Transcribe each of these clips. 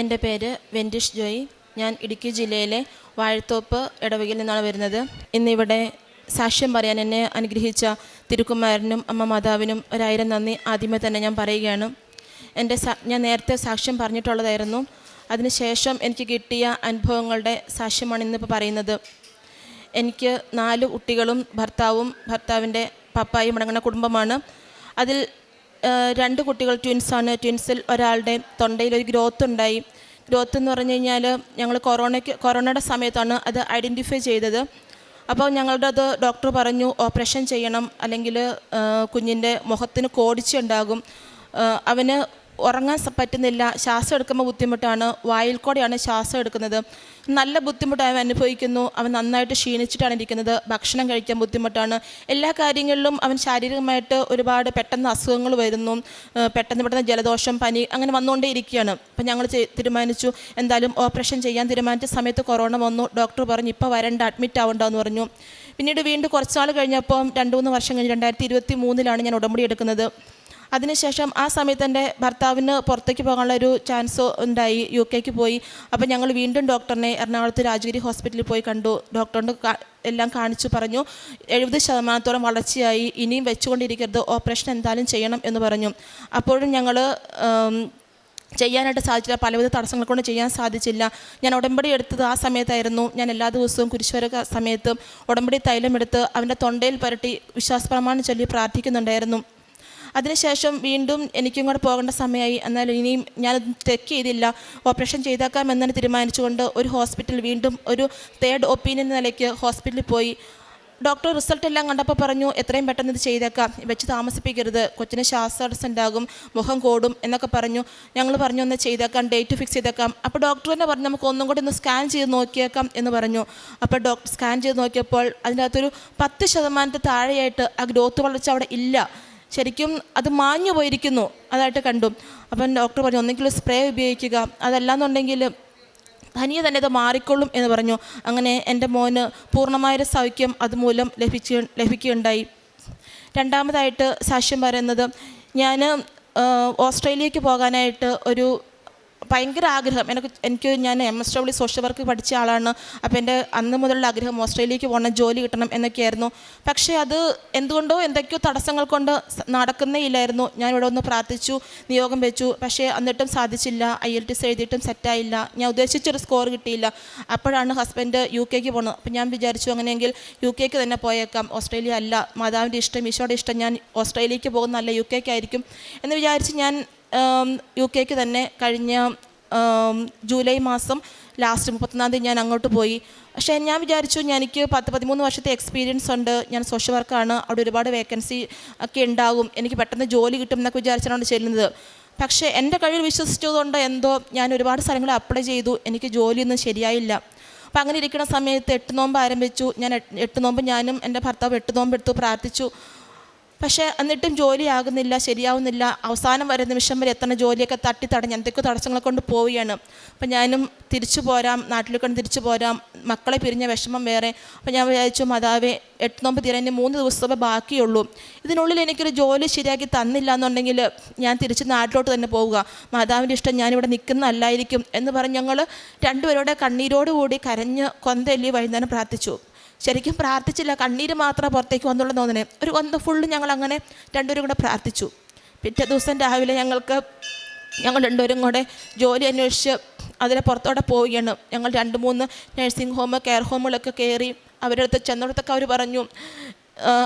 എന്റെ പേര് വെൻഡിഷ് ജോയി. ഞാൻ ഇടുക്കി ജില്ലയിലെ വാഴത്തോപ്പ് ഇടവകയിൽ നിന്നാണ് വരുന്നത്. ഇന്നിവിടെ സാക്ഷ്യം പറയാൻ എന്നെ അനുഗ്രഹിച്ച തിരുക്കുമാരനും അമ്മ മാതാവിനും ഒരായിരം നന്ദി ആദ്യമേ തന്നെ ഞാൻ പറയുകയാണ്. എന്റെ ഞാൻ നേരത്തെ സാക്ഷ്യം പറഞ്ഞിട്ടുള്ളതായിരുന്നു. അതിനുശേഷം എനിക്ക് കിട്ടിയ അനുഭവങ്ങളുടെ സാക്ഷ്യമാണ് ഇന്നിപ്പോൾ പറയുന്നത്. എനിക്ക് നാല് കുട്ടികളും ഭർത്താവും ഭർത്താവിന്റെ പപ്പായും അടങ്ങുന്ന കുടുംബമാണ്. അതിൽ രണ്ട് കുട്ടികൾ ട്വിൻസാണ്. ട്വിൻസിൽ ഒരാളുടെ തൊണ്ടയിൽ ഒരു ഗ്രോത്ത് ഉണ്ടായി. ഗ്രോത്ത് എന്ന് പറഞ്ഞു കഴിഞ്ഞാൽ ഞങ്ങൾ കൊറോണയ്ക്ക് കൊറോണയുടെ സമയത്താണ് അത് ഐഡന്റിഫൈ ചെയ്തത്. അപ്പോൾ ഞങ്ങളുടെ അത് ഡോക്ടർ പറഞ്ഞു ഓപ്പറേഷൻ ചെയ്യണം. അല്ലെങ്കിൽ കുഞ്ഞിന്റെ മുഖത്തിന് കോടിച്ചുണ്ടാകും അവന് ഉറങ്ങാൻ പറ്റുന്നില്ല ശ്വാസം എടുക്കുമ്പോൾ ബുദ്ധിമുട്ടാണ് വായിൽ കൂടെയാണ് ശ്വാസം എടുക്കുന്നത്. നല്ല ബുദ്ധിമുട്ട് അവൻ അനുഭവിക്കുന്നു അവൻ നന്നായിട്ട് ക്ഷീണിച്ചിട്ടാണ് ഇരിക്കുന്നത് ഭക്ഷണം കഴിക്കാൻ ബുദ്ധിമുട്ടാണ്. എല്ലാ കാര്യങ്ങളിലും അവൻ ശാരീരികമായിട്ട് ഒരുപാട് പെട്ടെന്ന് അസുഖങ്ങൾ വരുന്നു പെട്ടെന്ന് പെട്ടെന്ന് ജലദോഷം പനി അങ്ങനെ വന്നുകൊണ്ടേ ഇരിക്കുകയാണ് അപ്പം ഞങ്ങൾ തീരുമാനിച്ചു എന്തായാലും ഓപ്പറേഷൻ ചെയ്യാൻ തീരുമാനിച്ച സമയത്ത് കൊറോണ വന്നു ഡോക്ടർ പറഞ്ഞു ഇപ്പോൾ വരണ്ട അഡ്മിറ്റ് ആവണ്ടെന്ന് പറഞ്ഞു. പിന്നീട് വീണ്ടും കുറച്ച് നാൾ കഴിഞ്ഞപ്പം രണ്ട് മൂന്ന് വർഷം കഴിഞ്ഞ് രണ്ടായിരത്തി ഇരുപത്തി മൂന്നിലാണ് ഞാൻ ഉടമ്പടി എടുക്കുന്നത്. അതിനുശേഷം ആ സമയത്ത് എന്റെ ഭർത്താവിന് പുറത്തേക്ക് പോകാനുള്ള ഒരു ചാൻസ് ഉണ്ടായി യു കെക്ക് പോയി. അപ്പോൾ ഞങ്ങൾ വീണ്ടും ഡോക്ടറിനെ എറണാകുളത്ത് രാജഗിരി ഹോസ്പിറ്റലിൽ പോയി കണ്ടു. ഡോക്ടറിന്റെ എല്ലാം കാണിച്ചു പറഞ്ഞു. എഴുപത് ശതമാനത്തോളം വളർച്ചയായി. ഇനിയും വെച്ചുകൊണ്ടിരിക്കരുത്. ഓപ്പറേഷൻ എന്തായാലും ചെയ്യണം എന്ന് പറഞ്ഞു. അപ്പോഴും ഞങ്ങൾ ചെയ്യാനായിട്ട് സാധിച്ചില്ല. പലവിധ തടസ്സങ്ങൾ കൊണ്ട് ചെയ്യാൻ സാധിച്ചില്ല. ഞാൻ ഉടമ്പടി എടുത്തത് ആ സമയത്തായിരുന്നു. ഞാൻ എല്ലാ ദിവസവും കുരിശുവര സമയത്തും ഉടമ്പടി തൈലം എടുത്ത് അവന്റെ തൊണ്ടയിൽ പുരട്ടി വിശ്വാസപ്രമാണം ചൊല്ലി പ്രാർത്ഥിക്കുന്നുണ്ടായിരുന്നു. അതിനുശേഷം വീണ്ടും എനിക്കും കൂടെ പോകേണ്ട സമയമായി. എന്നാൽ ഇനിയും ഞാൻ ചെക്ക് ചെയ്തില്ല. ഓപ്പറേഷൻ ചെയ്തേക്കാം എന്നാണ് തീരുമാനിച്ചുകൊണ്ട് ഒരു ഹോസ്പിറ്റൽ വീണ്ടും ഒരു തേർഡ് ഒപ്പീനിയൻ നിലയ്ക്ക് ഹോസ്പിറ്റലിൽ പോയി. ഡോക്ടർ റിസൾട്ട് എല്ലാം കണ്ടപ്പോൾ പറഞ്ഞു എത്രയും പെട്ടെന്ന് ഇത് ചെയ്തേക്കാം. വെച്ച് താമസിപ്പിക്കരുത്. കൊച്ചിന് ശ്വാസതടസ്സം ഉണ്ടാകും മുഖം കൂടും എന്നൊക്കെ പറഞ്ഞു. ഞങ്ങൾ പറഞ്ഞു ഒന്ന് ചെയ്തേക്കാം ഡേറ്റ് ഫിക്സ് ചെയ്തേക്കാം. അപ്പോൾ ഡോക്ടർ തന്നെ പറഞ്ഞു നമുക്ക് ഒന്നും കൂടി ഒന്ന് സ്കാൻ ചെയ്ത് നോക്കിയേക്കാം എന്ന് പറഞ്ഞു. അപ്പോൾ ഡോക്ടർ സ്കാൻ ചെയ്ത് നോക്കിയപ്പോൾ അതിനകത്തൊരു പത്ത് ശതമാനത്തെ താഴെയായിട്ട് ആ ഗ്രോത്ത് വളർച്ച അവിടെ ഇല്ല. ശരിക്കും അത് മാഞ്ഞു പോയിരിക്കുന്നു. അതായിട്ട് കണ്ടു. അപ്പം ഡോക്ടർ പറഞ്ഞു ഒന്നെങ്കിൽ സ്പ്രേ ഉപയോഗിക്കുക. അതല്ലാന്നുണ്ടെങ്കിൽ തനിയെ തന്നെ അത് മാറിക്കൊള്ളും എന്ന് പറഞ്ഞു. അങ്ങനെ എന്റെ മോന് പൂർണമായൊരു സൗഖ്യം അതുമൂലം ലഭിച്ചു ലഭിക്കുകയുണ്ടായി. രണ്ടാമതായിട്ട് സാക്ഷ്യം പറയുന്നത് ഞാൻ ഓസ്ട്രേലിയക്ക് പോകാനായിട്ട് ഒരു ഭയങ്കര ആഗ്രഹം. എനിക്ക് എനിക്ക് ഞാൻ M S W social work പഠിച്ച ആളാണ്. അപ്പോൾ എന്റെ അന്ന് മുതലുള്ള ആഗ്രഹം ഓസ്ട്രേലിയക്ക് പോകണം ജോലി കിട്ടണം എന്നൊക്കെയായിരുന്നു. പക്ഷേ അത് എന്തുകൊണ്ടോ എന്തൊക്കെയോ തടസ്സങ്ങൾ കൊണ്ട് നടക്കുന്നേ ഇല്ലായിരുന്നു. ഞാൻ ഇവിടെ ഒന്ന് പ്രാർത്ഥിച്ചു നിയോഗം വെച്ചു. പക്ഷേ എന്നിട്ടും സാധിച്ചില്ല. ഐ എൽ ടി എസ് എഴുതിയിട്ടും സെറ്റായില്ല ഞാൻ ഉദ്ദേശിച്ചൊരു സ്കോർ കിട്ടിയില്ല. അപ്പോഴാണ് ഹസ്ബൻഡ് യു കെക്ക് പോകുന്നത് അപ്പോൾ ഞാൻ വിചാരിച്ചു അങ്ങനെയെങ്കിൽ യു കെക്ക് തന്നെ പോയേക്കാം. ഓസ്ട്രേലിയ അല്ല. മാതാവിന്റെ ഇഷ്ടം ഈശോയുടെ ഇഷ്ടം ഞാൻ ഓസ്ട്രേലിയക്ക് പോകുന്നതല്ല യു കെക്കായിരിക്കും എന്ന് വിചാരിച്ച് ഞാൻ യു കെക്ക് തന്നെ കഴിഞ്ഞ ജൂലൈ മാസം ലാസ്റ്റ് മുപ്പത്തൊന്നാം തീയതി ഞാൻ അങ്ങോട്ട് പോയി. പക്ഷേ ഞാൻ വിചാരിച്ചു എനിക്ക് പത്ത് പതിമൂന്ന് വർഷത്തെ എക്സ്പീരിയൻസ് ഉണ്ട്. ഞാൻ സോഷ്യൽ വർക്കാണ് അവിടെ ഒരുപാട് വേക്കൻസി ഒക്കെ ഉണ്ടാകും. എനിക്ക് പെട്ടെന്ന് ജോലി കിട്ടും എന്നൊക്കെ വിചാരിച്ചാണ് ചെല്ലുന്നത്. പക്ഷേ എന്റെ കഴിവ് വിശ്വസിച്ചതുകൊണ്ട് എന്തോ ഞാൻ ഒരുപാട് സ്ഥലങ്ങൾ അപ്ലൈ ചെയ്തു. എനിക്ക് ജോലിയൊന്നും ശരിയായില്ല. അപ്പം അങ്ങനെ ഇരിക്കുന്ന സമയത്ത് എട്ട് നോമ്പ് ആരംഭിച്ചു. ഞാൻ എട്ട് നോമ്പ് ഞാനും എന്റെ ഭർത്താവ് എട്ട് നോമ്പ് എടുത്തു പ്രാർത്ഥിച്ചു. പക്ഷേ എന്നിട്ടും ജോലിയാകുന്നില്ല ശരിയാവുന്നില്ല. അവസാനം വരെ നിമിഷം വരെ എത്തണ ജോലിയൊക്കെ തട്ടി തടഞ്ഞ് എന്തൊക്കെ തടസ്സങ്ങളെ കൊണ്ട് പോവുകയാണ്. അപ്പം ഞാനും തിരിച്ചു പോരാം നാട്ടിലേക്ക് തിരിച്ചു പോരാം. മക്കളെ പിരിഞ്ഞ വിഷമം വേറെ. അപ്പം ഞാൻ വിചാരിച്ചു മാതാവേ എട്ട് നോമ്പ് തീരാൻ മൂന്ന് ദിവസമേ ബാക്കിയുള്ളൂ. ഇതിനുള്ളിൽ എനിക്കൊരു ജോലി ശരിയാക്കി തന്നില്ല എന്നുണ്ടെങ്കിൽ ഞാൻ തിരിച്ച് നാട്ടിലോട്ട് തന്നെ പോവുക. മാതാവിന്റെ ഇഷ്ടം ഞാനിവിടെ നിൽക്കുന്നതല്ലായിരിക്കും എന്ന് പറഞ്ഞ് ഞങ്ങൾ രണ്ടുപേരോടെ കണ്ണീരോടുകൂടി കരഞ്ഞ് കൊന്തല്ലി വൈകുന്നേരം പ്രാർത്ഥിച്ചു. ശരിക്കും പ്രാർത്ഥിച്ചില്ല. കണ്ണീര് മാത്രം പുറത്തേക്ക് വന്നുള്ളൂ തോന്നണേ ഒരു ഒന്ന് ഫുള്ള് ഞങ്ങൾ അങ്ങനെ രണ്ടുപേരും കൂടെ പ്രാർത്ഥിച്ചു. പിറ്റേ ദിവസം രാവിലെ ഞങ്ങൾക്ക് ഞങ്ങൾ രണ്ടുപേരും കൂടെ ജോലി അന്വേഷിച്ച് അതിലെ പുറത്തോടെ പോവുകയാണ്. ഞങ്ങൾ രണ്ട് മൂന്ന് നഴ്സിംഗ് ഹോം കെയർ ഹോമുകളൊക്കെ കയറി അവരുടെ അടുത്ത് ചെന്നിടത്തൊക്കെ അവർ പറഞ്ഞു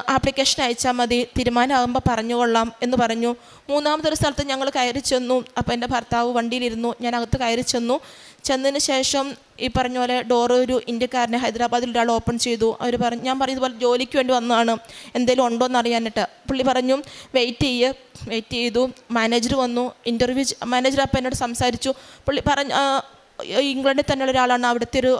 ആപ്ലിക്കേഷൻ അയച്ചാൽ മതി തീരുമാനമാകുമ്പോൾ പറഞ്ഞുകൊള്ളാം എന്ന് പറഞ്ഞു. മൂന്നാമതൊരു സ്ഥലത്ത് ഞങ്ങൾ കയറി ചെന്നു. അപ്പോൾ എന്റെ ഭർത്താവ് വണ്ടിയിലിരുന്നു. ഞാൻ അകത്ത് കയറി ചെന്നു. ചെന്നതിന് ശേഷം ഈ പറഞ്ഞ പോലെ ഡോറ് ഒരു ഇന്ത്യക്കാരനെ ഹൈദരാബാദിൽ ഒരാൾ ഓപ്പൺ ചെയ്തു. അവർ പറഞ്ഞു ഞാൻ പറഞ്ഞതുപോലെ ജോലിക്ക് വേണ്ടി വന്നതാണ്. എന്തെങ്കിലും ഉണ്ടോ എന്ന് അറിയാനിട്ട് പുള്ളി പറഞ്ഞു വെയിറ്റ് ചെയ്യ്. വെയിറ്റ് ചെയ്തു. മാനേജർ വന്നു. ഇന്റർവ്യൂ മാനേജർ അപ്പം എന്നോട് സംസാരിച്ചു. പുള്ളി പറഞ്ഞു "ആ, ഇംഗ്ലണ്ടിൽ തന്നെയുള്ള ഒരാളാണ്. അവിടുത്തെ ഒരു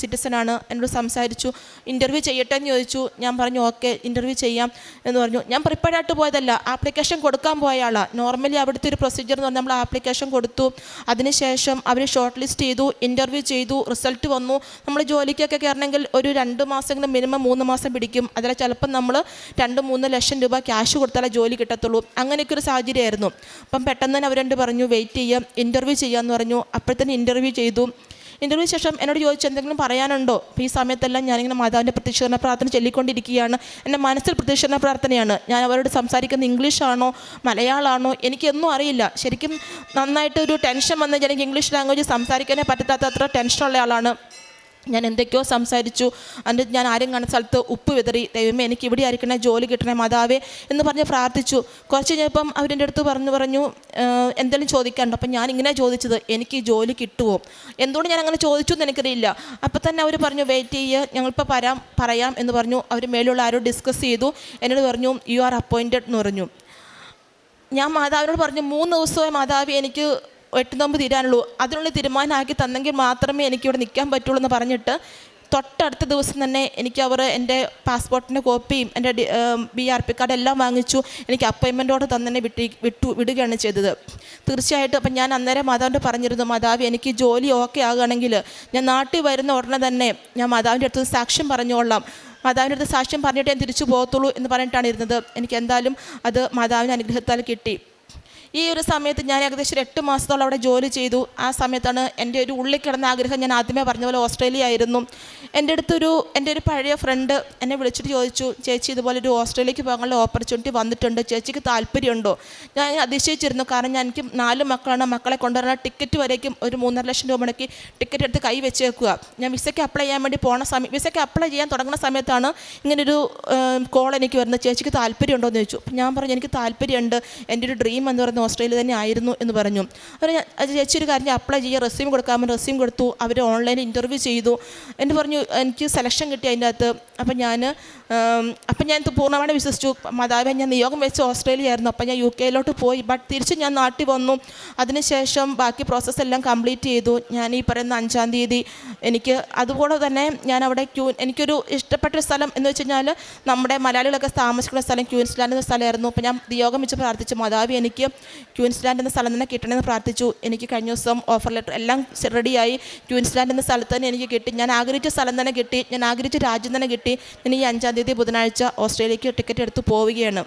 സിറ്റിസനാണ് എന്നോട് സംസാരിച്ചു. ഇന്റർവ്യൂ ചെയ്യട്ടെ എന്ന് ചോദിച്ചു. ഞാൻ പറഞ്ഞു ഓക്കെ ഇന്റർവ്യൂ ചെയ്യാം എന്ന് പറഞ്ഞു. ഞാൻ പ്രിപ്പയർഡ് ആയിട്ട് പോയതല്ല. ആപ്ലിക്കേഷൻ കൊടുക്കാൻ പോയ ആളാണ് നോർമലി അവിടുത്തെ ഒരു പ്രൊസീജിയർ എന്ന് പറഞ്ഞാൽ നമ്മൾ ആപ്ലിക്കേഷൻ കൊടുത്തു. അതിനുശേഷം അവർ ഷോർട്ട് ലിസ്റ്റ് ചെയ്തു ഇന്റർവ്യൂ ചെയ്തു റിസൾട്ട് വന്നു. നമ്മൾ ജോലിക്കൊക്കെ കയറണമെങ്കിൽ ഒരു രണ്ട് മാസമെങ്കിലും മിനിമം മൂന്ന് മാസം പിടിക്കും. അതിൽ ചിലപ്പം നമ്മൾ രണ്ട് മൂന്ന് ലക്ഷം രൂപ ക്യാഷ് കൊടുത്താലേ ജോലി കിട്ടത്തുള്ളൂ. അങ്ങനെയൊക്കെ ഒരു സാഹചര്യമായിരുന്നു. അപ്പം പെട്ടെന്ന് തന്നെ അവരെന്റെ പറഞ്ഞു വെയിറ്റ് ചെയ്യാം ഇന്റർവ്യൂ ചെയ്യാമെന്ന് പറഞ്ഞു. അപ്പോഴത്തേന് ഇന്റർവ്യൂ ചെയ്തു. ഇന്റർവ്യൂ ശേഷം എന്നോട് ചോദിച്ചു എന്തെങ്കിലും പറയാനുണ്ടോ? അപ്പോൾ ഈ സമയത്തെല്ലാം ഞാനിങ്ങനെ മാതാവിന്റെ പ്രതിഷേധന പ്രാർത്ഥന ചൊല്ലിക്കൊണ്ടിരിക്കുകയാണ്. എന്റെ മനസ്സിൽ പ്രതിഷേധന പ്രാർത്ഥനയാണ്. ഞാൻ അവരോട് സംസാരിക്കുന്നത് ഇംഗ്ലീഷാണോ മലയാളമാണോ എനിക്കൊന്നും അറിയില്ല. ശരിക്കും നന്നായിട്ട് ഒരു ടെൻഷൻ വന്നാൽ എനിക്ക് ഇംഗ്ലീഷ് ലാംഗ്വേജ് സംസാരിക്കാനേ പറ്റാത്ത അത്ര ടെൻഷനുള്ള ആളാണ്. ഞാൻ എന്തൊക്കെയോ സംസാരിച്ചു. എന്നിട്ട് ഞാൻ ആരും കാണുന്ന സ്ഥലത്ത് ഉപ്പ് വിതറി. ദൈവമേ എനിക്ക് ഇവിടെ ആയിരിക്കണേ ജോലി കിട്ടണേ മാതാവേ എന്ന് പറഞ്ഞ് പ്രാർത്ഥിച്ചു. കുറച്ച് കഴിഞ്ഞപ്പം അവരെന്റെ അടുത്ത് പറഞ്ഞു പറഞ്ഞു എന്തെങ്കിലും ചോദിക്കാനുണ്ടോ? അപ്പം ഞാൻ ഇങ്ങനെ ചോദിച്ചത് എനിക്ക് ജോലി കിട്ടുമോ എന്തുകൊണ്ട് ഞാൻ അങ്ങനെ ചോദിച്ചു എന്ന് എനിക്കറിയില്ല. അപ്പം തന്നെ അവർ പറഞ്ഞു വെയിറ്റ് ചെയ്യുക ഞങ്ങളിപ്പോൾ പറയാം പറയാം എന്ന് പറഞ്ഞു. അവർ മേലുള്ള ആരോ ഡിസ്കസ് ചെയ്തു. എന്നോട് പറഞ്ഞു യു ആർ അപ്പോയിന്റഡ് എന്ന് പറഞ്ഞു. ഞാൻ മാതാവിനോട് പറഞ്ഞു മൂന്ന് ദിവസമായി മാതാവ് എനിക്ക് എട്ട് നോമ്പ് തീരാനുള്ളൂ. അതിനുള്ള തീരുമാനമാക്കി തന്നെങ്കിൽ മാത്രമേ എനിക്കിവിടെ നിൽക്കാൻ പറ്റുള്ളൂ എന്ന് പറഞ്ഞിട്ട് തൊട്ടടുത്ത ദിവസം തന്നെ എനിക്ക് അവർ എന്റെ പാസ്പോർട്ടിന്റെ കോപ്പിയും എന്റെ ബി ആർ പി കാർഡ് എല്ലാം വാങ്ങിച്ചു. എനിക്ക് അപ്പോയിൻമെന്റോടെ തന്നെ വിട്ടി വിട്ടു വിടുകയാണ് ചെയ്തത്. തീർച്ചയായിട്ടും അപ്പം ഞാൻ അന്നേരം മാതാവിന്റെ പറഞ്ഞിരുന്നു മാതാവ് എനിക്ക് ജോലി ഓക്കെ ആകുകയാണെങ്കിൽ ഞാൻ നാട്ടിൽ വരുന്ന ഉടനെ തന്നെ ഞാൻ മാതാവിന്റെ അടുത്ത് സാക്ഷ്യം പറഞ്ഞുകൊള്ളാം മാതാവിന്റെ അടുത്ത് സാക്ഷ്യം പറഞ്ഞിട്ട് ഞാൻ തിരിച്ചു പോകത്തുള്ളൂ എന്ന് പറഞ്ഞിട്ടാണ് ഇരുന്നത്. എനിക്ക് എന്തായാലും അത് മാതാവിന്റെ അനുഗ്രഹത്താൽ കിട്ടി. ഈ ഒരു സമയത്ത് ഞാൻ ഏകദേശം ഒരു എട്ട് മാസത്തോളം അവിടെ ജോലി ചെയ്തു. ആ സമയത്താണ് എന്റെ ഒരു ഉള്ളിൽ കിടന്ന ആഗ്രഹം ഞാൻ ആദ്യമേ പറഞ്ഞ പോലെ ഓസ്ട്രേലിയ ആയിരുന്നു എന്റെ അടുത്തൊരു എന്റെ ഒരു പഴയ ഫ്രണ്ട് എന്നെ വിളിച്ചിട്ട് ചോദിച്ചു ചേച്ചി ഇതുപോലെ ഒരു ഓസ്ട്രേലിയക്ക് പോകാനുള്ള ഓപ്പർച്യൂണിറ്റി വന്നിട്ടുണ്ട്. ചേച്ചിക്ക് താല്പര്യമുണ്ടോ? ഞാൻ അതിശയിച്ചിരുന്നു. കാരണം ഞാൻ എനിക്ക് നാല് മക്കളാണ്. മക്കളെ കൊണ്ടുവരാൻ ടിക്കറ്റ് വരേക്കും ഒരു മൂന്നര ലക്ഷം രൂപ മുടക്കി ടിക്കറ്റ് എടുത്ത് കൈ വെച്ചേക്കുക. ഞാൻ വിസയ്ക്ക് അപ്ലൈ ചെയ്യാൻ വേണ്ടി പോണ സമയം വിസയ്ക്ക് അപ്ലൈ ചെയ്യാൻ തുടങ്ങുന്ന സമയത്താണ് ഇങ്ങനൊരു കോൾ എനിക്ക് വരുന്നത്. ചേച്ചിക്ക് താല്പര്യമുണ്ടോ എന്ന് ചോദിച്ചു. ഞാൻ പറഞ്ഞു എനിക്ക് താല്പര്യമുണ്ട്. എന്റെ ഒരു ഡ്രീം എന്ന് പറയുന്നത് ഓസ്ട്രേലിയ തന്നെ ആയിരുന്നു എന്ന് പറഞ്ഞു. അവർ ചേച്ചി ഒരു കാര്യം അപ്ലൈ ചെയ്യുക റെസ്യൂം കൊടുക്കാൻ കൊടുക്കാമെന്ന് റെസ്യൂം കൊടുത്തു. അവർ ഓൺലൈൻ ഇന്റർവ്യൂ ചെയ്തു. എന്ന് പറഞ്ഞു എനിക്ക് സെലക്ഷൻ കിട്ടി അതിന്റെ അകത്ത്. അപ്പം ഞാൻ അപ്പം ഞാൻ പൂർണമായിട്ട് വിശ്വസിച്ചു. മാതാവെ ഞാൻ നിയോഗം വെച്ച് ഓസ്ട്രേലിയ ആയിരുന്നു. അപ്പം ഞാൻ യു കെയിലോട്ട് പോയി. ബട്ട് തിരിച്ച് ഞാൻ നാട്ടിൽ വന്നു. അതിനുശേഷം ബാക്കി പ്രോസസ്സ് എല്ലാം കംപ്ലീറ്റ് ചെയ്തു. ഞാൻ ഈ പറയുന്ന അഞ്ചാം തീയതി എനിക്ക് അതുപോലെ തന്നെ ഞാൻ അവിടെ ക്യൂ എനിക്കൊരു ഇഷ്ടപ്പെട്ട സ്ഥലം എന്ന് വെച്ച് കഴിഞ്ഞാൽ നമ്മുടെ മലയാളികളൊക്കെ താമസിക്കുന്ന സ്ഥലം ക്യൂൻസ്ലാൻഡ് എന്ന സ്ഥലമായിരുന്നു. അപ്പോൾ ഞാൻ നിയോഗം വെച്ച് പ്രാർത്ഥിച്ചു. മാതാവി എനിക്ക് ക്യൂൻസ്ലാൻഡ് എന്ന സ്ഥലം തന്നെ കിട്ടണമെന്ന് പ്രാർത്ഥിച്ചു. എനിക്ക് കഴിഞ്ഞ ദിവസം ഓഫർ ലെറ്റർ എല്ലാം റെഡിയായി ക്യൂൻസ്ലാൻഡ് എന്ന സ്ഥലത്ത് തന്നെ എനിക്ക് കിട്ടി. ഞാൻ ആഗ്രഹിച്ച സ്ഥലം തന്നെ കിട്ടി. ഞാൻ ആഗ്രഹിച്ച രാജ്യം തന്നെ കിട്ടി. ഇനി ഈ അഞ്ചാം തീയതി ബുധനാഴ്ച ഓസ്ട്രേലിയക്ക് ടിക്കറ്റ് എടുത്ത് പോവുകയാണ്.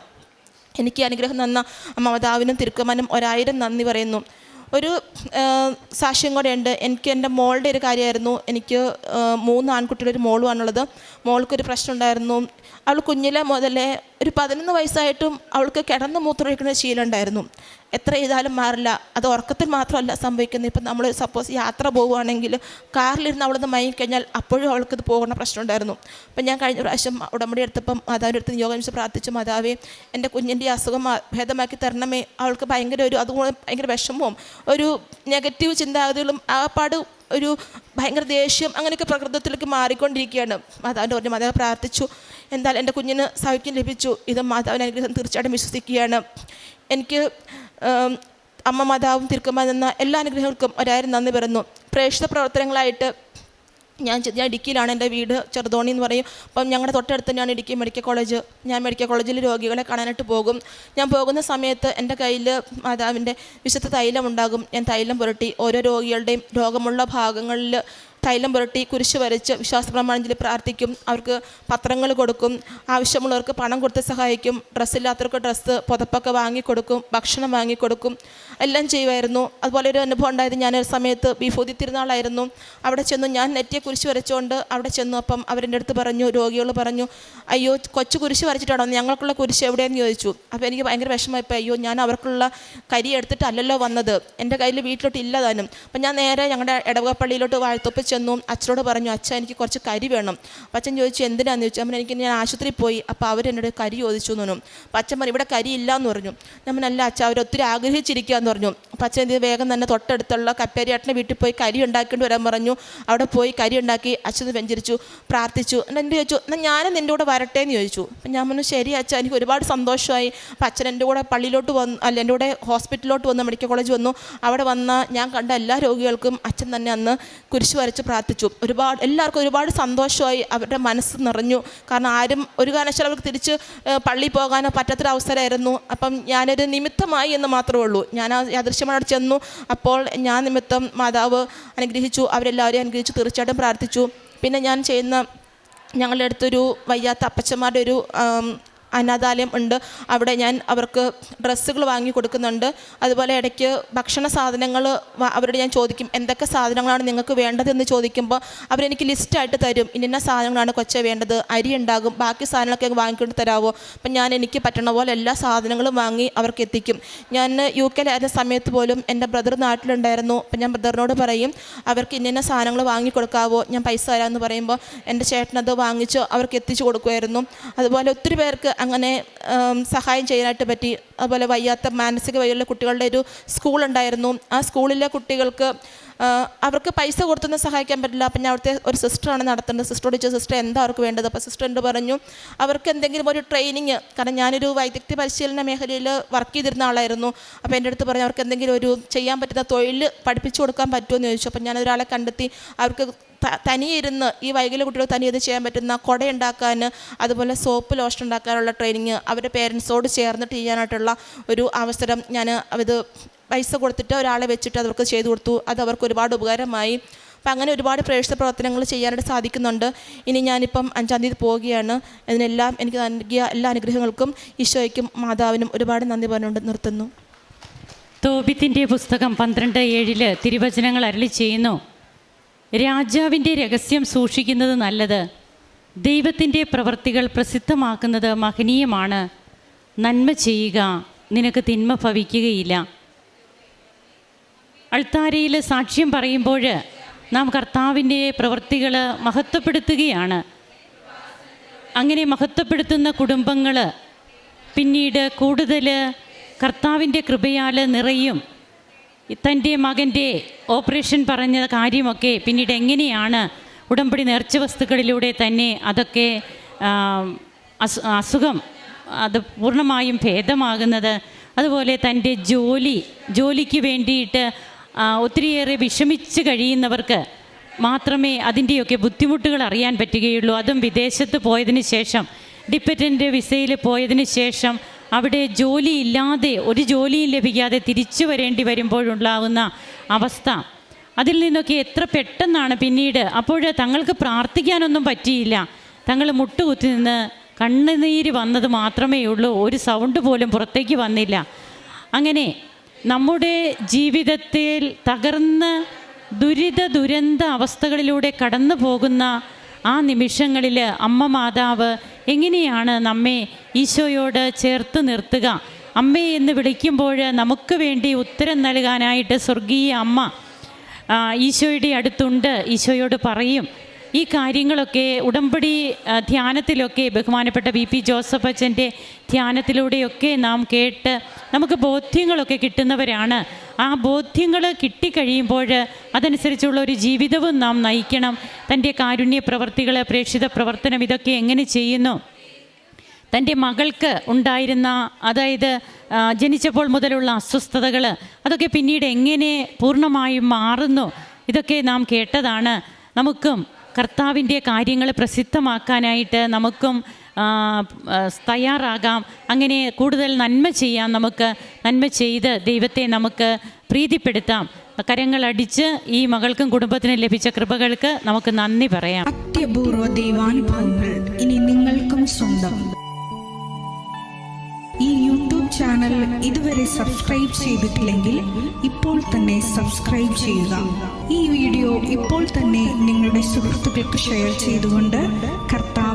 എനിക്ക് അനുഗ്രഹം തന്ന മാതാവിനും തിരുക്കുമാനും ഒരായിരം നന്ദി പറയുന്നു. ഒരു സാക്ഷ്യം സാക്ഷ്യം ഉണ്ട് എനിക്ക് എന്റെ മോളുടെ ഒരു കാര്യമായിരുന്നു. എനിക്ക് മൂന്ന് ആൺകുട്ടിയുടെ ഒരു മോളുമാണുള്ളത്. മോൾക്കൊരു പ്രശ്നം ഉണ്ടായിരുന്നു അവൾ കുഞ്ഞിലെ മുതലേ ഒരു പതിനൊന്ന് വയസ്സായിട്ടും അവൾക്ക് കിടന്ന് മൂത്രമൊഴിക്കുന്ന ശീലം ഉണ്ടായിരുന്നു എത്ര ചെയ്താലും മാറില്ല. അത് ഉറക്കത്തിൽ മാത്രമല്ല സംഭവിക്കുന്നത്. ഇപ്പം നമ്മൾ സപ്പോസ് യാത്ര പോവുകയാണെങ്കിൽ കാറിലിരുന്ന് അവളൊന്ന് മയങ്ങിക്കഴിഞ്ഞാൽ അപ്പോഴും അവൾക്കിത് പോകുന്ന പ്രശ്നം ഉണ്ടായിരുന്നു അപ്പം ഞാൻ കഴിഞ്ഞ പ്രാവശ്യം ഉടമ്പടി എടുത്തപ്പം മാതാവിന്റെ അടുത്ത് യോഗം വെച്ച് പ്രാർത്ഥിച്ചു മാതാവേ എന്റെ കുഞ്ഞിന്റെ അസുഖം ഭേദമാക്കി തരണമേ. അവൾക്ക് ഭയങ്കര ഒരു അതുകൊണ്ട് ഭയങ്കര വിഷമവും ഒരു നെഗറ്റീവ് ചിന്താഗതികളും ആപ്പാട് ഒരു ഭയങ്കര ദേഷ്യം അങ്ങനെയൊക്കെ പ്രകൃതത്തിലേക്ക് മാറിക്കൊണ്ടിരിക്കുകയാണ്. മാതാവിന്റെ പറഞ്ഞു മാതാവ് പ്രാർത്ഥിച്ചു. എന്തായാലും എന്റെ കുഞ്ഞിന് സൗഖ്യം ലഭിച്ചു. ഇത് മാതാവിന്റെ അനുഗ്രഹം തീർച്ചയായിട്ടും വിശ്വസിക്കുകയാണ്. എനിക്ക് അമ്മ മാതാവും എന്ന എല്ലാ അനുഗ്രഹങ്ങൾക്കും ഒരായിരം നന്ദി പറയുന്നു. പ്രേക്ഷിത പ്രവർത്തനങ്ങളായിട്ട് ഞാൻ ഞാൻ ഇടുക്കിയിലാണ് എന്റെ വീട് ചെറുതോണി എന്ന് പറയും. അപ്പം ഞങ്ങളുടെ തൊട്ടടുത്ത് തന്നെയാണ് ഇടുക്കി മെഡിക്കൽ കോളേജ്. ഞാൻ മെഡിക്കൽ കോളേജിൽ രോഗികളെ കാണാനായിട്ട് പോകും. ഞാൻ പോകുന്ന സമയത്ത് എന്റെ കയ്യിൽ മാതാവിന്റെ വിശുദ്ധ തൈലം ഉണ്ടാകും. ഞാൻ തൈലം പുരട്ടി ഓരോ രോഗികളുടെയും രോഗമുള്ള ഭാഗങ്ങളിൽ തൈലം പുരട്ടി കുരിശ് വരച്ച് വിശ്വാസ പ്രമാണത്തിൽ പ്രാർത്ഥിക്കും. അവർക്ക് പത്രങ്ങൾ കൊടുക്കും. ആവശ്യമുള്ളവർക്ക് പണം കൊടുത്ത് സഹായിക്കും. ഡ്രസ്സില്ലാത്തവർക്ക് ഡ്രസ്സ് പുതപ്പൊക്കെ വാങ്ങിക്കൊടുക്കും ഭക്ഷണം വാങ്ങിക്കൊടുക്കും എല്ലാം ചെയ്യുമായിരുന്നു. അതുപോലെ ഒരു അനുഭവം ഉണ്ടായത് ഞാനൊരു സമയത്ത് ബീഫൂതി തിരുനാളായിരുന്നു. അവിടെ ചെന്നു ഞാൻ നെറ്റിയെ കുരിശ് വരച്ചുകൊണ്ട് അവിടെ ചെന്നു. അപ്പം അവരെന്റെ അടുത്ത് പറഞ്ഞു രോഗികൾ പറഞ്ഞു അയ്യോ കൊച്ചു കുരിശ് വരച്ചിട്ടാണോ? ഞങ്ങൾക്കുള്ള കുരിശ് എവിടെയെന്ന് ചോദിച്ചു. അപ്പോൾ എനിക്ക് ഭയങ്കര വിഷമമായിപ്പോൾ അയ്യോ ഞാൻ അവർക്കുള്ള കരി എടുത്തിട്ടല്ലല്ലോ വന്നത്. എന്റെ കയ്യിൽ വീട്ടിലോട്ട് ഇല്ല താനും. അപ്പം ഞാൻ നേരെ ഞങ്ങളുടെ ഇടവക പള്ളിയിലോട്ട് വാഴ്ത്തൊപ്പ് അച്ഛനോട് പറഞ്ഞു അച്ഛൻ എനിക്ക് കുറച്ച് കരി വേണം. അപ്പം അച്ഛൻ ചോദിച്ചു എന്തിനാന്ന്? ചോദിച്ചു അമ്മ എനിക്ക് ഞാൻ ആശുപത്രിയിൽ പോയി അപ്പോൾ അവരെന്നോട് കരി ചോദിച്ചു എന്ന് പറഞ്ഞു. അപ്പം അച്ഛൻ പറഞ്ഞു ഇവിടെ കരി ഇല്ല എന്ന് പറഞ്ഞു. പറഞ്ഞു, അല്ല അച്ഛൻ അവർ ഒത്തിരി ആഗ്രഹിച്ചിരിക്കുക എന്ന് പറഞ്ഞു. അപ്പം അച്ഛൻ എന്ത് വേഗം തന്നെ തൊട്ടടുത്തുള്ള കപ്പേരിയാട്ടിന്റെ വീട്ടിൽ പോയി കരി ഉണ്ടാക്കേണ്ടി വരാൻ പറഞ്ഞു. അവിടെ പോയി കരി ഉണ്ടാക്കി അച്ഛൻ വെഞ്ചരിച്ചു പ്രാർത്ഥിച്ചു. എന്നിട്ട് എന്റെ ചോദിച്ചു? എന്നാൽ ഞാനും നിന്റെ കൂടെ വരട്ടെ എന്ന് ചോദിച്ചു. അപ്പം ഞാൻ പറഞ്ഞു ശരി അച്ഛൻ എനിക്ക് ഒരുപാട് സന്തോഷമായി. അപ്പം അച്ഛൻ എന്റെ കൂടെ പള്ളിയിലോട്ട് വന്നു അല്ല എന്റെ കൂടെ ഹോസ്പിറ്റലിലോട്ട് വന്ന് മെഡിക്കൽ കോളേജ് വന്നു. അവിടെ വന്ന ഞാൻ കണ്ട എല്ലാ രോഗികൾക്കും അച്ഛൻ തന്നെ അന്ന് കുരിശ് വരച്ച് പ്രാർത്ഥിച്ചു. ഒരുപാട് എല്ലാവർക്കും ഒരുപാട് സന്തോഷമായി അവരുടെ മനസ്സ് നിറഞ്ഞു. കാരണം ആരും ഒരു കാരണവശാലും അവർക്ക് തിരിച്ച് പള്ളിയിൽ പോകാനോ പറ്റാത്തൊരവസരമായിരുന്നു അപ്പം ഞാനൊരു നിമിത്തമായി എന്ന് മാത്രമേ ഉള്ളൂ. ഞാൻ ആ യാദൃശ്യമായി അവിടെ ചെന്നു. അപ്പോൾ ഞാൻ നിമിത്തം മാതാവ് അനുഗ്രഹിച്ചു. അവരെല്ലാവരെയും അനുഗ്രഹിച്ചു. തീർച്ചയായിട്ടും പ്രാർത്ഥിച്ചു. പിന്നെ ഞാൻ ചെയ്യുന്ന ഞങ്ങളുടെ അടുത്തൊരു വയ്യാത്ത അപ്പച്ചന്മാരുടെ ഒരു അനാഥാലയം ഉണ്ട്. അവിടെ ഞാൻ അവർക്ക് ഡ്രസ്സുകൾ വാങ്ങി കൊടുക്കുന്നുണ്ട്. അതുപോലെ ഇടയ്ക്ക് ഭക്ഷണ സാധനങ്ങൾ അവരോട് ഞാൻ ചോദിക്കും എന്തൊക്കെ സാധനങ്ങളാണ് നിങ്ങൾക്ക് വേണ്ടതെന്ന് ചോദിക്കുമ്പോൾ അവരെനിക്ക് ലിസ്റ്റായിട്ട് തരും. ഇന്ന സാധനങ്ങളാണ് കൊച്ചെ വേണ്ടത്. അരി ഉണ്ടാകും. ബാക്കി സാധനങ്ങളൊക്കെ വാങ്ങിക്കൊണ്ട് തരാമോ അപ്പം ഞാൻ എനിക്ക് പറ്റണ പോലെ എല്ലാ സാധനങ്ങളും വാങ്ങി അവർക്ക് എത്തിക്കും. ഞാൻ യു കെയിലായിരുന്ന സമയത്ത് പോലും എന്റെ ബ്രദർ നാട്ടിലുണ്ടായിരുന്നു. അപ്പം ഞാൻ ബ്രദറിനോട് പറയും അവർക്ക് ഇന്ന സാധനങ്ങൾ വാങ്ങി കൊടുക്കാവോ? ഞാൻ പൈസ തരാമെന്ന് പറയുമ്പോൾ എന്റെ ചേട്ടനത് വാങ്ങിച്ച് അവർക്ക് എത്തിച്ചു കൊടുക്കുമായിരുന്നു. അതുപോലെ ഒത്തിരി പേർക്ക് അങ്ങനെ സഹായം ചെയ്യാനായിട്ട് പറ്റി. അതുപോലെ വയ്യാത്ത മാനസിക വയ്യുള്ള കുട്ടികളുടെ ഒരു സ്കൂൾ ഉണ്ടായിരുന്നു. ആ സ്കൂളിലെ കുട്ടികൾക്ക് അവർക്ക് പൈസ കൊടുത്തൊന്നും സഹായിക്കാൻ പറ്റില്ല. അപ്പം ഞാൻ അവിടുത്തെ ഒരു സിസ്റ്ററാണ് നടത്തുന്നത്. സിസ്റ്ററോട് ചോദിച്ചു സിസ്റ്റർ എന്താ അവർക്ക് വേണ്ടത്? അപ്പോൾ സിസ്റ്റർ എന്ത് പറഞ്ഞു അവർക്ക് എന്തെങ്കിലും ഒരു ട്രെയിനിങ്. കാരണം ഞാനൊരു വൈദഗ്ധ്യ പരിശീലന മേഖലയിൽ വർക്ക് ചെയ്തിരുന്ന ആളായിരുന്നു. അപ്പോൾ എന്റെ അടുത്ത് പറഞ്ഞു അവർക്ക് എന്തെങ്കിലും ഒരു ചെയ്യാൻ പറ്റുന്ന തൊഴിൽ പഠിപ്പിച്ചു കൊടുക്കാൻ പറ്റുമോ? എന്ന് ചോദിച്ചു. അപ്പം ഞാനൊരാളെ കണ്ടെത്തി അവർക്ക് തനിയെ ഇരുന്ന് ഈ വൈകല്യ കുട്ടികൾ തനിയെ ഇത് ചെയ്യാൻ പറ്റുന്ന കുടയുണ്ടാക്കാൻ അതുപോലെ സോപ്പ് ലോഷൻ ഉണ്ടാക്കാനുള്ള ട്രെയിനിങ് അവരുടെ പേരൻസോട് ചേർന്നിട്ട് ചെയ്യാനായിട്ടുള്ള ഒരു അവസരം ഞാൻ ഇത് പൈസ കൊടുത്തിട്ട് ഒരാളെ വെച്ചിട്ട് അവർക്ക് ചെയ്തു കൊടുത്തു. അത് അവർക്ക് ഒരുപാട് ഉപകാരമായി. അപ്പം അങ്ങനെ ഒരുപാട് പ്രേക്ഷിത പ്രവർത്തനങ്ങൾ ചെയ്യാനായിട്ട് സാധിക്കുന്നുണ്ട്. ഇനി ഞാനിപ്പം അഞ്ചാം തീയതി പോവുകയാണ്. ഇതിനെല്ലാം എനിക്ക് നൽകിയ എല്ലാ അനുഗ്രഹങ്ങൾക്കും ഈശോയ്ക്കും മാതാവിനും ഒരുപാട് നന്ദി പറഞ്ഞുകൊണ്ട് നിർത്തുന്നു. തോബിത്തിന്റെ പുസ്തകം പന്ത്രണ്ട് ഏഴിൽ തിരുവചനങ്ങൾ അരളി ചെയ്യുന്നു. രാജാവിന്റെ രഹസ്യം സൂക്ഷിക്കുന്നത് നല്ലത്. ദൈവത്തിന്റെ പ്രവൃത്തികൾ പ്രസിദ്ധമാക്കുന്നത് മഹനീയമാണ്. നന്മ ചെയ്യുക നിനക്ക് തിന്മ ഭവിക്കുകയില്ല. അൾത്താരയിൽ സാക്ഷ്യം പറയുമ്പോൾ നാം കർത്താവിന്റെ പ്രവൃത്തികൾ മഹത്വപ്പെടുത്തുകയാണ്. അങ്ങനെ മഹത്വപ്പെടുത്തുന്ന കുടുംബങ്ങൾ പിന്നീട് കൂടുതൽ കർത്താവിന്റെ കൃപയാൽ നിറയും. തന്റെ മകന്റെ ഓപ്പറേഷൻ പറഞ്ഞ കാര്യമൊക്കെ പിന്നീട് എങ്ങനെയാണ് ഉടമ്പടി നേർച്ച വസ്തുക്കളിലൂടെ തന്നെ അതൊക്കെ അസുഖം അത് പൂർണമായും ഭേദമാകുന്നത്? അതുപോലെ തന്റെ ജോലി ജോലിക്ക് വേണ്ടിയിട്ട് ഒത്തിരിയേറെ വിഷമിച്ച് കഴിയുന്നവർക്ക് മാത്രമേ അതിന്റെയൊക്കെ ബുദ്ധിമുട്ടുകൾ അറിയാൻ പറ്റുകയുള്ളൂ. അതും വിദേശത്ത് പോയതിന് ശേഷം ഡിപ്പറ്റന്റ് വിസയിൽ പോയതിന് ശേഷം അവിടെ ജോലിയില്ലാതെ ഒരു ജോലിയും ലഭിക്കാതെ തിരിച്ചു വരേണ്ടി വരുമ്പോഴുണ്ടാവുന്ന അവസ്ഥ. അതിൽ നിന്നൊക്കെ എത്ര പെട്ടെന്നാണ് പിന്നീട് അപ്പോൾ തങ്ങൾക്ക് പ്രാർത്ഥിക്കാനൊന്നും പറ്റിയില്ല. തങ്ങൾ മുട്ടുകുത്തി നിന്ന് കണ്ണുനീര് വന്നത് മാത്രമേ ഉള്ളൂ ഒരു സൗണ്ട് പോലും പുറത്തേക്ക് വന്നില്ല. അങ്ങനെ നമ്മുടെ ജീവിതത്തിൽ തകർന്ന് ദുരിത ദുരന്ത അവസ്ഥകളിലൂടെ കടന്നു പോകുന്ന ആ നിമിഷങ്ങളിൽ അമ്മ മാതാവ് എങ്ങനെയാണ് നമ്മെ ഈശോയോട് ചേർത്ത് നിർത്തുക? അമ്മേ എന്ന് വിളിക്കുമ്പോൾ നമുക്ക് വേണ്ടി ഉത്തരം നൽകാനായിട്ട് സ്വർഗീയ അമ്മ ഈശോയുടെ അടുത്തുണ്ട് ഈശോയോട് പറയും. ഈ കാര്യങ്ങളൊക്കെ ഉടമ്പടി ധ്യാനത്തിലൊക്കെ ബഹുമാനപ്പെട്ട വി പി ജോസഫ് അച്ഛന്റെ ധ്യാനത്തിലൂടെയൊക്കെ നാം കേട്ട് നമുക്ക് ബോധ്യങ്ങളൊക്കെ കിട്ടുന്നവരാണ്. ആ ബോധ്യങ്ങൾ കിട്ടിക്കഴിയുമ്പോൾ അതനുസരിച്ചുള്ള ഒരു ജീവിതവും നാം നയിക്കണം. തന്റെ കാരുണ്യ പ്രവർത്തികൾ പ്രേക്ഷിത പ്രവർത്തനം ഇതൊക്കെ എങ്ങനെ ചെയ്യുന്നു? തന്റെ മകൾക്ക് ഉണ്ടായിരുന്ന അതായത് ജനിച്ചപ്പോൾ മുതലുള്ള അസ്വസ്ഥതകൾ അതൊക്കെ പിന്നീട് എങ്ങനെ പൂർണമായും മാറുന്നു? ഇതൊക്കെ നാം കേട്ടതാണ്. നമുക്കും കർത്താവിന്റെ കാര്യങ്ങൾ പ്രസിദ്ധമാക്കാനായിട്ട് നമുക്കും തയ്യാറാകാം. അങ്ങനെ കൂടുതൽ നന്മ ചെയ്യാം നമുക്ക്. നന്മ ചെയ്ത് ദൈവത്തെ നമുക്ക് പ്രീതിപ്പെടുത്താം. കരങ്ങളടിച്ച് ഈ മകൾക്കും കുടുംബത്തിനും ലഭിച്ച കൃപകൾക്ക് നമുക്ക് നന്ദി പറയാം. അത്യപൂർവ ദൈവാനുഭവങ്ങൾ ഇനി നിങ്ങൾക്കും സ്വന്തം. ഈ യൂട്യൂബ് ചാനൽ ഇതുവരെ സബ്സ്ക്രൈബ് ചെയ്തിട്ടില്ലെങ്കിൽ ഇപ്പോൾ തന്നെ സബ്സ്ക്രൈബ് ചെയ്യുക. ഈ വീഡിയോ ഇപ്പോൾ തന്നെ നിങ്ങളുടെ സുഹൃത്തുക്കൾക്ക് ഷെയർ ചെയ്തുകൊണ്ട്